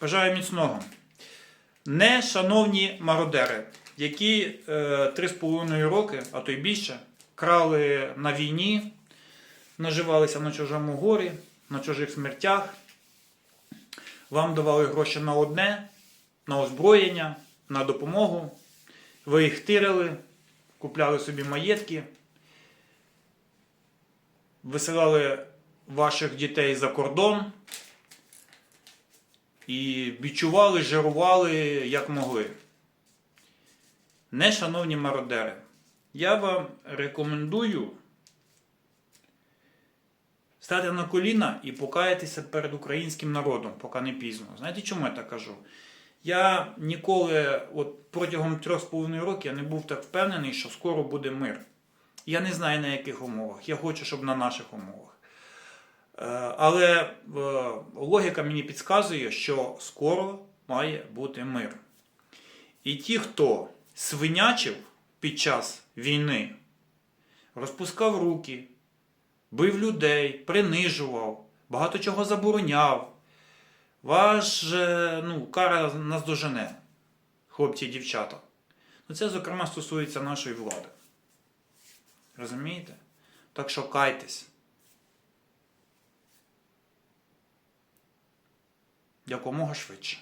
Бажаю міцного. Не шановні мародери, які е, 3,5 роки, а то й більше, крали на війні, наживалися на чужому горі, на чужих смертях. Вам давали гроші на одне, на озброєння, на допомогу. Ви їх тирили, купляли собі маєтки, висилали ваших дітей за кордон і відчували, жирували як могли. Не, шановні мародери, я вам рекомендую стати на коліна і покаятися перед українським народом, поки не пізно. Знаєте, чому я так кажу? Я ніколи, от протягом трьох з половиною років, я не був так впевнений, що скоро буде мир. Я не знаю на яких умовах. Я хочу, щоб на наших умовах. Е, Але е, логіка мені підказує, що скоро має бути мир. І ті, хто свинячив під час війни, розпускав руки, бив людей, принижував, багато чого забороняв. Ваш е, ну, кара нас дожене, хлопці і дівчата. Ну, це, зокрема, стосується нашої влади. Розумієте? Так що кайтесь. Якомога швидше.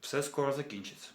Все скоро закінчиться.